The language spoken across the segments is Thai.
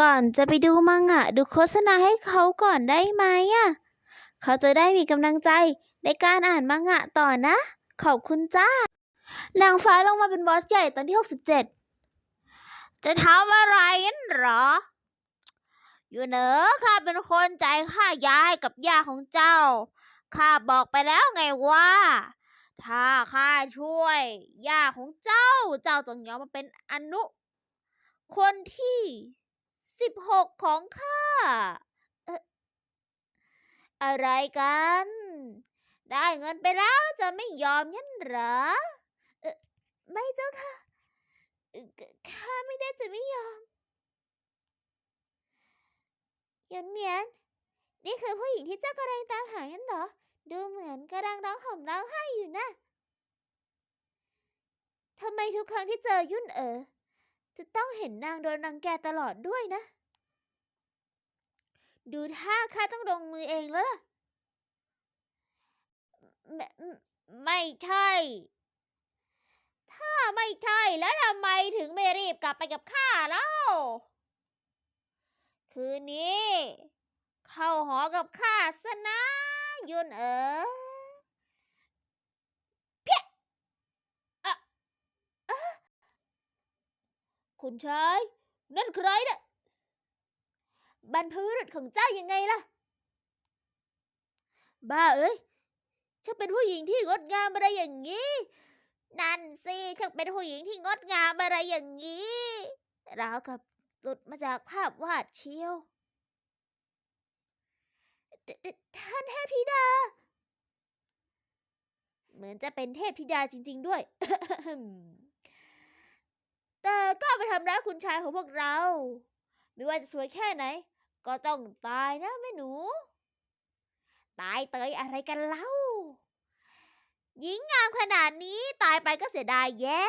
ก่อนจะไปดูมังงะดูโฆษณาให้เขาก่อนได้ไหมอะเขาจะได้มีกำลังใจในการอ่านมังงะต่อนะ ขอบคุณจ้า นางฟ้าลงมาเป็นบอสใหญ่ตอนที่ 67 จะทำอะไรงั้นหรอ อยู่เหนอข้าเป็นคนใจ่ายค่ายาให้กับย่าของเจ้า ข้าบอกไปแล้วไงว่า ถ้าข้าช่วยย่าของเจ้า เจ้าต้องยอมมาเป็นอนุ คนที่ สิบหกของข้าเอ่ออะไรกัน ได้เงินไปแล้วจะไม่ยอมยันหรอเอ่อไม่เจ้าค่ะ ข้าไม่ได้จะไม่ยอมยวนเหมียน นี่คือผู้หญิงที่เจ้ากำลังตามหางั้นหรอ ดูเหมือนกำลังร้องห่มร้องไห้อยู่นะทำไมทุกครั้งที่เจอยุ่นเอ๋อ จะต้องเห็นนางโดนรังแกตลอดด้วยนะ ดูท่าข้าต้องลงมือเองแล้วล่ะ ไม่ไม่ใช่ ถ้าไม่ใช่แล้วทำไมถึงไม่รีบกลับไปกับข้าเล่า คืนนี้ เข้าหอกับข้าซะนะยุนเอ๋อเพี้ยอะอะ คุณชาย นั่นใครน่ะบรรพบุรุษของเจ้ายังไงล่ะ บ้าเอ้ยช่างเป็นผู้หญิงที่งดงามอะไรอย่างนี้ นั่นสิช่างเป็นผู้หญิงที่งดงามอะไรอย่างนี้ราวกับหลุดมาจากภาพวาดเชียว ท่านเทพธิดา เหมือนจะเป็นเทพธิดาจริง ๆ ด้วย ทำร้ายคุณชายของพวกเรา ไม่ว่าจะสวยแค่ไหน ก็ต้องตายนะแม่หนู ตายเตยอะไรกันเล่าหญิงงามขนาดนี้ตายไปก็เสียดายแย่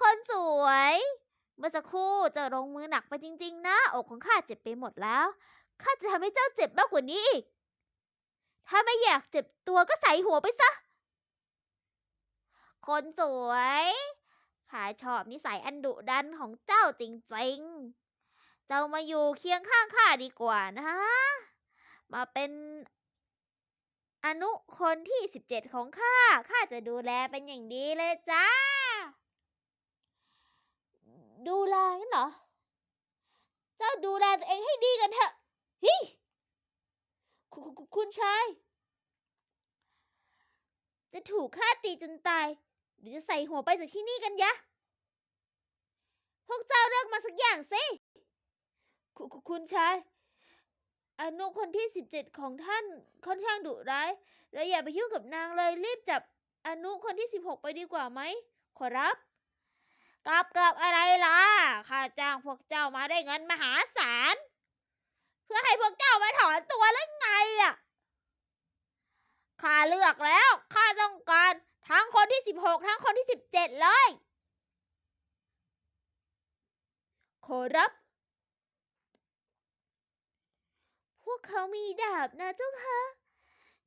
คนสวย เมื่อสักครู่จะลงมือหนักไปจริง ๆ นะ อกของข้าเจ็บไปหมดแล้ว ข้าจะทำให้เจ้าเจ็บมากกว่านี้อีก ถ้าไม่อยากเจ็บตัวก็ใส่หัวไปซะ คนสวย ข้าชอบนิสัยอันดุดันของเจ้าจริงๆ เจ้ามาอยู่เคียงข้างข้าดีกว่านะ มาเป็นอนุคนที่สิบเจ็ดของข้า ข้าจะดูแลเป็นอย่างดีเลยจ้า ดูแลงั้นเหรอ เจ้าดูแลตัวเองให้ดีกันเถอะ ฮิ คุคุคุณชาย จะถูกข้าตีจนตาย หรือจะใส่หัวไปจากที่นี่กันยะ พวกเจ้าเลือกมาสักอย่างสิคุคุคุณชายอนุคนที่สิบเจ็ดของท่านค่อนข้างดุร้ายและอย่าไปยุ่งกับนางเลย รีบจับอนุคนที่สิบหกไปดีกว่าไหม ขอรับกลับกับอะไรล่ะ ข้าจ้างพวกเจ้ามาได้เงินมหาศาล เพื่อให้พวกเจ้ามาถอนตัวแล้วไงอะ ข้าเลือกแล้ว ข้าต้องการ กทั้งคนที่สิบเจ็ดเลย ขอรับ พวกเขามีดาบนะเจ้าคะ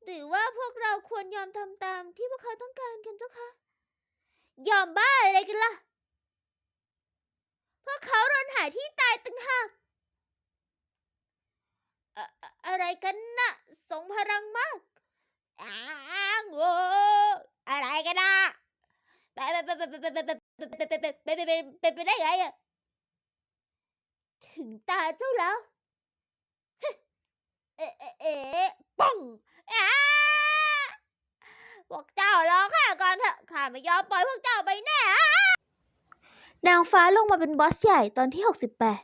หรือว่าพวกเราควรยอมทำตามที่พวกเขาต้องการกันเจ้าคะ ยอมบ้าอะไรกันล่ะ พวกเขารนหาที่ตายตึงหากอะอะอะไรกันนะ่ะทรงพลังมากอ้างโง่อะไรกันนะ เป็นไปได้ไงอะถึงตาเจ้าแล้ว เอ๊ะเอ๊ะปังอ้าพวกเจ้ารอข้าก่อนเถอะข้าไม่ยอมปล่อยพวกเจ้าไปแน่นางฟ้าลงมาเป็นบอสใหญ่ตอนที่หกสิบแปด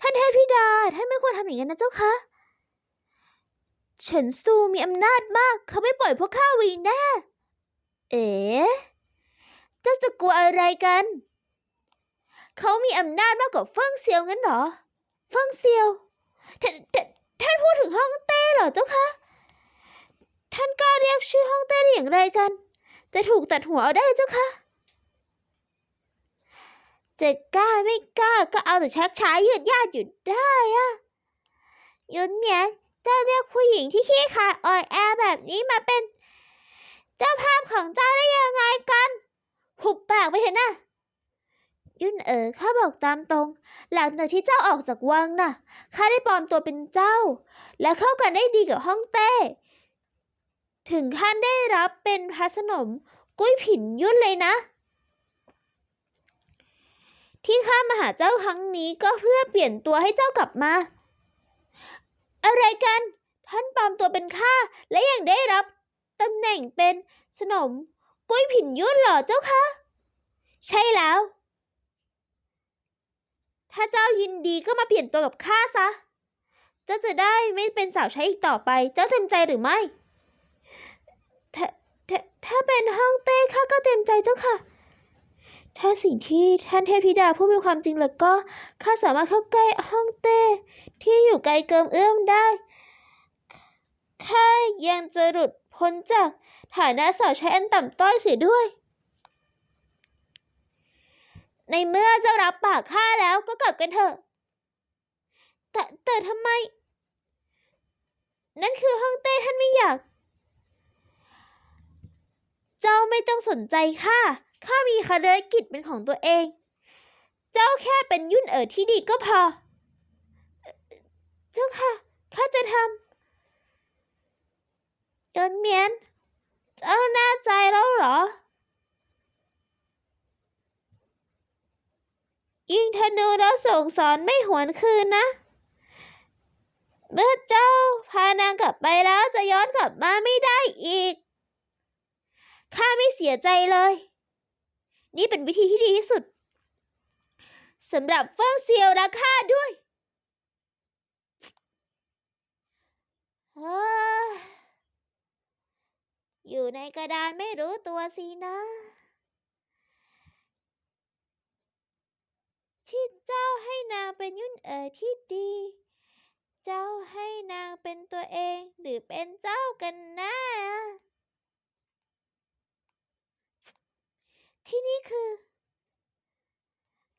ท่านเทพธิดา ท่านไม่ควรทำอย่างนั้นนะเจ้าคะเฉินซูมีอำนาจมาก เขาไม่ปล่อยพวกข้าวีแน่ เอ๋ เจ้าจะกลัวอะไรกัน เขามีอำนาจมากกว่าเฟิ่งเซียวงั้นเหรอ เฟิ่งเซียวท่านท่านพูดถึงฮ่องเต้เหรอเจ้าคะ ท่านกล้าเรียกชื่อฮ่องเต้ได้อย่างไรกัน จะถูกตัดหัวเอาได้เจ้าคะจะกล้าไม่กล้าก็เอาแต่ชักช้ายืดยาดอยู่ได้อะยุนเหมียนเจ้าเรียกผู้หญิงที่ขี้ขาดอ่อนแอแบบนี้มาเป็น เจ้าภาพของเจ้าได้ยังไงกัน หุบปากไปเถอะนะยุ่นเอ๋อข้าบอกตามตรง หลังจากที่เจ้าออกจากวังน่ะข้าได้ปลอมตัวเป็นเจ้า และเข้ากันได้ดีกับฮ่องเต้ ถึงขั้นได้รับเป็นพระสนมกุ้ยผินยุ่นเลยนะ ที่ข้ามาหาเจ้าครั้งนี้ก็เพื่อเปลี่ยนตัวให้เจ้ากลับมา อะไรกัน ท่านปลอมตัวเป็นข้าและยังได้รับตำแหน่งเป็นสนม กุ้ยผินยุ่นเหรอเจ้าคะ ใช่แล้ว ถ้าเจ้ายินดีก็มาเปลี่ยนตัวกับข้าซะ เจ้าจะได้ไม่เป็นสาวใช้อีกต่อไป เจ้าเต็มใจหรือไม่ ถ้าถ้าถ้าเป็นห้องเต้ข้าก็เต็มใจเจ้าค่ะ ถ้าสิ่งที่ท่านเทพธิดาพูดเป็นความจริงแล้วก็ข้าสามารถเข้าใกล้ห้องเต้ที่อยู่ไกลเกิมเอื้อมได้ข้ายังจะหลุด พ้นจากฐานะสาวใช้อันต่ำต้อยเสียด้วย ในเมื่อเจ้ารับปากข้าแล้วก็กลับกันเถอะ แต่แต่ทำไม นั่นคือห้องเต้ท่านไม่อยาก เจ้าไม่ต้องสนใจข้า ข้ามีภารกิจเป็นของตัวเอง เจ้าแค่เป็นยุ่นเอ๋อที่ดีก็พอ เจ้าค่ะ ข้าจะท ยนเมียน เจ้าแน่ใจแล้วเหรอ ยิงธนูแล้วส่งสอนไม่หวนคืนนะ เมื่อเจ้าพานางกลับไปแล้วจะย้อนกลับมาไม่ได้อีก ข้าไม่เสียใจเลย นี่เป็นวิธีที่ดีที่สุดสำหรับเฟิ่งเซียวและข้าด้วยเฮ้อ อยู่ในกระดานไม่รู้ตัวสินะที่เจ้าให้นางเป็นยุ่นเอ๋อที่ดี เจ้าให้นางเป็นตัวเองหรือเป็นเจ้ากันน่ที่นี่คือ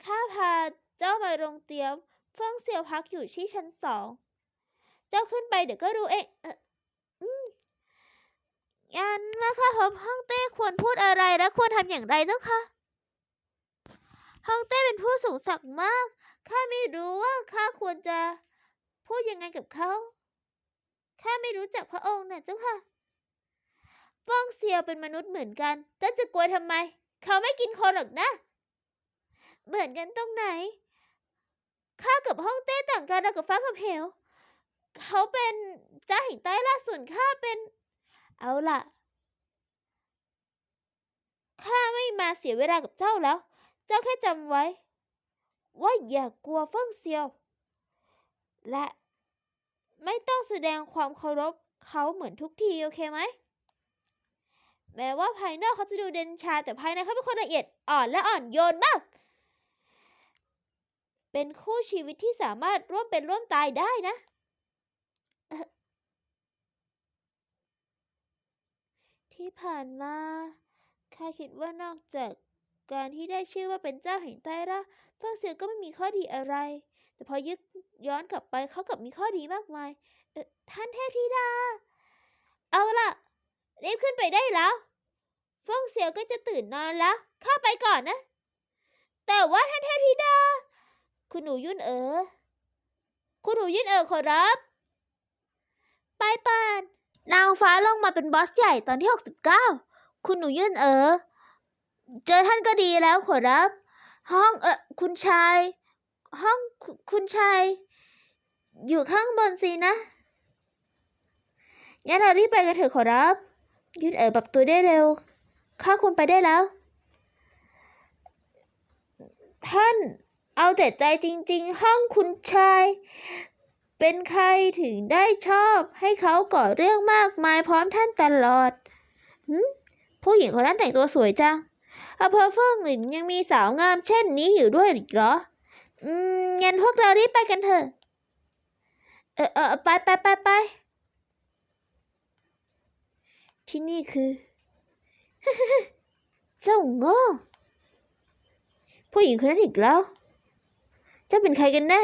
ข้าพาเจ้ามาโรงเตียมเฟิ่งเซียวพักอยู่ที่ชั้นสอง เจ้าขึ้นไปเดี๋ยวก็รู้เองเอออืม งั้นเมื่อข้าพบห้องเต้ควรพูดอะไรและควรทำอย่างไรเจ้าคะห้องเต้เป็นผู้สูงศักดิ์มาก ข้าไม่รู้ว่าข้าควรจะพูดยังไงกับเขา ข้าไม่รู้จักพระองค์นะเจ้าค่ะฟ้องเซียวเป็นมนุษย์เหมือนกันเจ้าจะกลัวทำไม เขาไม่กินคนหรอกนะ เหมือนกันตรงไหน ข้ากับฮ่องเต้ต่างกันรากับฟ้ากับเหว เขาเป็นเจ้าแห่งใต้ล่าส่วนข้าเป็น เอาล่ะ ข้าไม่มาเสียเวลากับเจ้าแล้ว เจ้าแค่จำไว้ ว่าอย่ากลัวเฟิ่งเซียว และไม่ต้องแสดงความเคารพเขาเหมือนทุกทีโอเคไหม แม้ว่าภายนอกเขาจะดูเด่นชา แต่ภายในเขาเป็นคนละเอียดอ่อนและอ่อนโยนมาก เป็นคู่ชีวิตที่สามารถร่วมเป็นร่วมตายได้นะเอ่อ ที่ผ่านมาข้าคิดว่านอกจากการที่ได้ชื่อว่าเป็นเจ้าแห่งใต้ร่าเฟิงเซียวก็ไม่มีข้อดีอะไร แต่พอยึกย้อนกลับไปเขากลับมีข้อดีมากมายท่านเทพธิดา เอาล่ะรีบขึ้นไปได้แล้วเฟิงเซียวก็จะตื่นนอนแล้วข้าไปก่อนนะ แต่ว่าท่านเทพธิดา คุณหนูยุ่นเอ๋อคุณหนูยุ่นเอ๋อขอรับ ไปปาน นางฟ้าลงมาเป็นบอสใหญ่ตอนที่ 69 คุณหนูยุ่นเออ เจอท่านก็ดีแล้วขอรับ ห้องเออคุณชาย ห้องคุคุณชาย อยู่ข้างบนสินะ งั้นเรารีบไปกันเถอะขอรับ ยืดเออปรับตัวได้เร็ว ข้าควรไปได้แล้ว ท่านเอาแต่ใจจริง ๆ ห้องคุณชาย เป็นใครถึงได้ชอบให้เขาก่อเรื่องมากมายพร้อมท่านตลอดหืมผู้หญิงคนนั้นแต่งตัวสวยจังอำเภอเฟิงหลินยังมีสาวงามเช่นนี้อยู่ด้วยอีกเหรอ อืมงั้นพวกเรารีบไปกันเถอะ เออเออไปไปไปไป ที่นี่คือ เจ้าโง่ผู้หญิงคนนั้นอีกแล้ว เจ้าเป็นใครกันแน่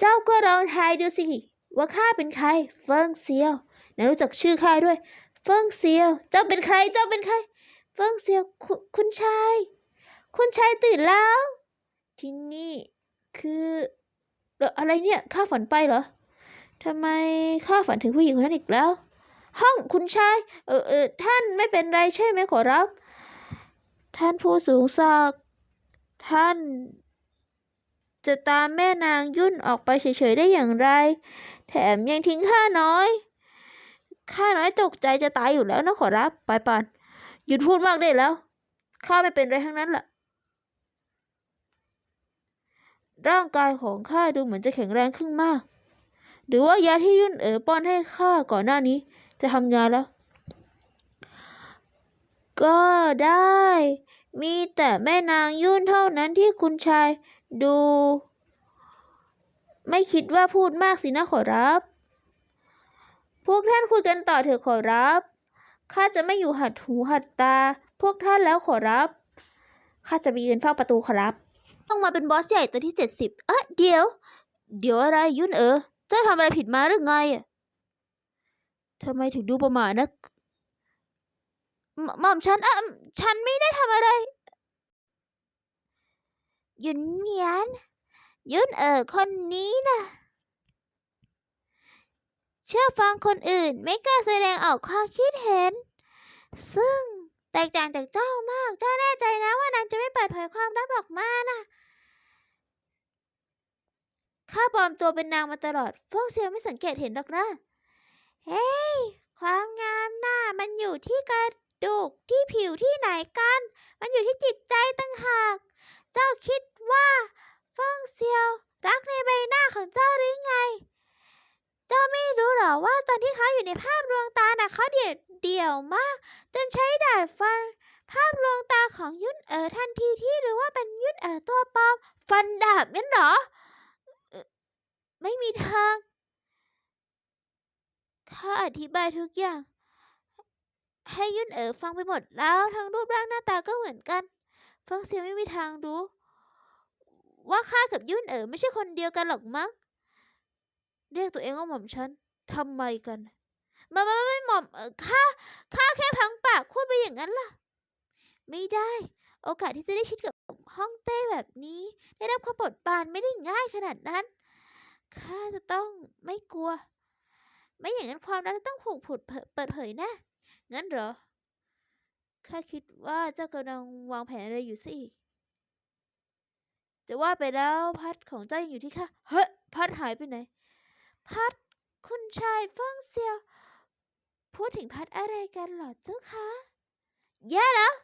เจ้าก็ลองทายดูสิ ว่าข้าเป็นใคร เฟิงเซียวไหนรู้จักชื่อข้าด้วย เฟิงเซียว เจ้าเป็นใคร เจ้าเป็นใคร เฟิงเซียวคุคุณชาย คุณชายตื่นแล้ว ที่นี่คืออะไรเนี่ยข้าฝันไปเหรอทำไมข้าฝันถึงผู้หญิงคนนั้นอีกแล้ว ห้องคุณชาย เออเออท่านไม่เป็นไรใช่ไหมขอรับ ท่านผู้สูงศักดิ์ท่าน จะตามแม่นางยุ่นออกไปเฉยๆได้อย่างไร แถมยังทิ้งข้าน้อย ข้าน้อยตกใจจะตายอยู่แล้วนะขอรับไปปานหยุดพูดมากได้แล้ว ข้าไม่เป็นไรทั้งนั้นแหละร่างกายของข้าดูเหมือนจะแข็งแรงขึ้นมาก หรือว่ายาที่ยุ่นเอ๋อป้อนให้ข้าก่อนหน้านี้ จะทำงานแล้ว ก็ได้ มีแต่แม่นางยุ่นเท่านั้นที่คุณชาย ดู ไม่คิดว่าพูดมากสินะขอรับ พวกท่านคุยกันต่อเถอะขอรับข้าจะไม่อยู่หัดหูหัดตา พวกท่านแล้วขอรับข้าจะไปยืนเฝ้าประตูขอรับ ต้องมาเป็นบอสใหญ่ตัวที่เจ็ดสิบเอ๊ะเดี๋ยว เดี๋ยวอะไรยุ่นเออเจ้าทำอะไรผิดมาหรือไงอะทำไมถึงดูประหม่านะหมหม่อมฉันอะฉันไม่ได้ทำอะไร ยุนเหมียน ยุ่นเออคนนี้นะเชื่อฟังคนอื่นไม่กล้าแสดงออกความคิดเห็น ซึ่งแตกต่างจากเจ้ามาก เจ้าแน่ใจนะว่านางจะไม่เปิดเผยความลับออกมานะข้าปลอมตัวเป็นนางมาตลอดฟงเซียวไม่สังเกตเห็นหรอกนะ เฮ้ย ความงามน่ะมันอยู่ที่กระดูกที่ผิวที่ไหนกัน มันอยู่ที่จิตใจตั้งหาก เจ้าคิด ว่าเฟิงเซียว รักในใบหน้าของเจ้าหรือไง เจ้าไม่รู้หรอว่าตอนที่เขาอยู่ในภาพลวงตาน่ะเขาเดี่ยวเดี่ยวมาก จนใช้ดาดฟัน ภาพลวงตาของยุ่นเอ๋อทันทีที่รู้ว่าเป็นยุ่นเอ๋อตัวปลอมฟันดาบงั้นหรอ ไม่มีทางข้าอธิบายทุกอย่าง ให้ยุ่นเอ๋อฟังไปหมดแล้วทั้งรูปร่างหน้าตาก็เหมือนกันเฟิงเซียวไม่มีทางรู้ ว่าข้ากับยุ่นเอ๋อไม่ใช่คนเดียวกันหรอกมั้ง เรียกตัวเองว่าหม่อมฉันทำไมกัน มาไม่ไม่หม่อมเออข้าข้าแค่พังปากพูดไปอย่างนั้นล่ะ ไม่ได้ โอกาสที่จะได้ชิดกับห้องเต้แบบนี้ ได้รับความโปรดปรานไม่ได้ง่ายขนาดนั้น ข้าจะต้องไม่กลัว ไม่อย่างนั้นความรักจะต้องผูกผุดเปิดเผยแนะงั้นเหรอ ข้าคิดว่าเจ้ากำลังวางแผนอะไรอยู่ซะอีก จะว่าไปแล้วพัดของเจ้ายังอยู่ที่ข้าเฮ้ยพัดหายไปไหน พัดคุณชายเฟิงเซียว พูดถึงพัดอะไรกันหรอเจ้าคะแย่แล้ว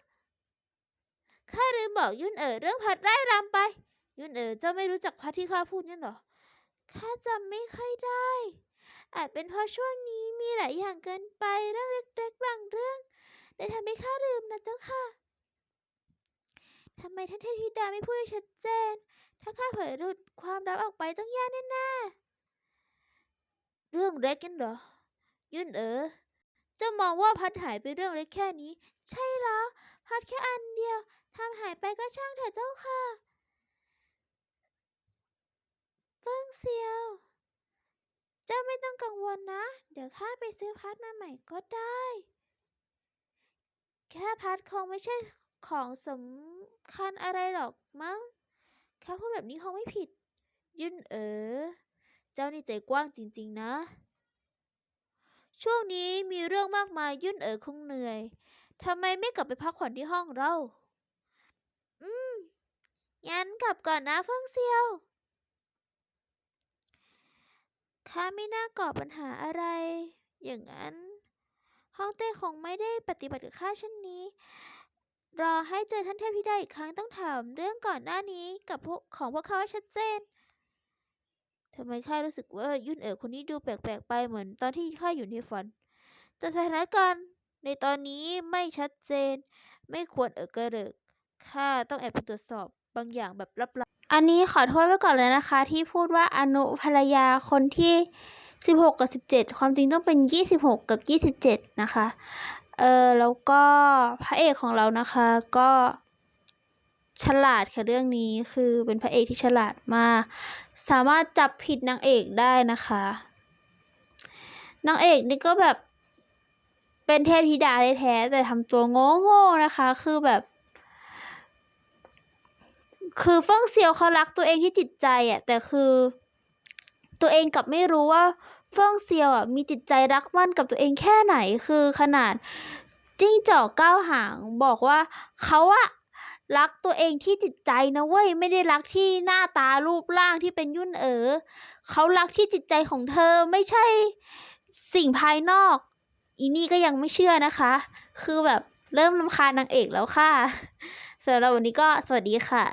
ข้าลืมบอกยุ่นเอ๋อเรื่องพัดไร่รำไป ยุ่นเอ๋อเจ้าไม่รู้จักพัดที่ข้าพูดนั่นหรอข้าจำไม่ค่อยได้ อาจเป็นเพราะช่วงนี้มีหลายอย่างเกินไปเรื่องเล็กๆบางเรื่องเลยทำให้ข้าลืมนะเจ้าค่ะ ทำไมท่านเทพธิดาไม่พูดให้ชัดเจน ถ้าข้าเผยหลุดความลับออกไปต้องแย่แน่ๆ เรื่องเล็กกันเหรอ ยุ่นเอ๋อจ้ามองว่าพัดหายไปเรื่องเล็กแค่นี้ ใช่แล้ว พัดแค่อันเดียวทำหายไปก็ช่างเถอะเจ้าค่ะเฟิ่งเซียว เจ้าไม่ต้องกังวลนะ เดี๋ยวข้าไปซื้อพัดมาใหม่ก็ได้ แค่พัดคงไม่ใช่ ของสำคัญอะไรหรอกมั้งแค่พูดแบบนี้คงไม่ผิด ยุ่นเอ๋อเจ้านี่ใจกว้างจริง ๆ นะ ช่วงนี้มีเรื่องมากมายยุ่นเอ๋อคงเหนื่อยทำไมไม่กลับไปพักผ่อนที่ห้องเรา อืม งั้นกลับก่อนนะเฟิงเซียว ข้าไม่น่าก่อปัญหาอะไร อย่างนั้น ห้องเต้คงไม่ได้ปฏิบัติกับข้าเช่นนี้ รอให้เจอท่านเทพธิดาอีกครั้งต้องถามเรื่องก่อนหน้านี้กับพวกของพวกเขาให้ชัดเจนทำไมข้ารู้สึกว่ายุ่นเอ๋อคนนี้ดูแปลกๆไปเหมือนตอนที่ข้าอยู่ในฝัน แต่สถานการณ์ในตอนนี้ไม่ชัดเจน ไม่ควรเอ๋อกระเริกข้าต้องแอบไปตรวจสอบบางอย่างแบบลับๆ อันนี้ขอโทษไว้ก่อนเลยนะคะ ที่พูดว่าอนุภรรยาคนที่ 16 กับ 17 ความจริงต้องเป็น 26 กับ 27 นะคะ เออแล้วก็พระเอกของเรานะคะก็ฉลาดค่ะเรื่องนี้คือเป็นพระเอกที่ฉลาดมาก สามารถจับผิดนางเอกได้นะคะนางเอกนี่ก็แบบเป็นเทพธิดาแท้แต่ทำตัวโง่ๆนะคะ คือแบบ คือเฟิ่งเซียวเขารักตัวเองที่จิตใจอะแต่คือ ตัวเองกลับไม่รู้ว่า เฟิ่งเซียวอะมีจิตใจรักมั่นกับตัวเองแค่ไหนคือขนาดจิ้งจอกก้าวหางบอกว่าเขาอะรักตัวเองที่จิตใจนะเว้ยไม่ได้รักที่หน้าตารูปร่างที่เป็นยุ่นเอ๋อเขารักที่จิตใจของเธอไม่ใช่สิ่งภายนอก อีนี่ก็ยังไม่เชื่อนะคะ คือแบบเริ่มรำคาญนางเอกแล้วค่ะสำหรับวันนี้ก็สวัสดีค่ะ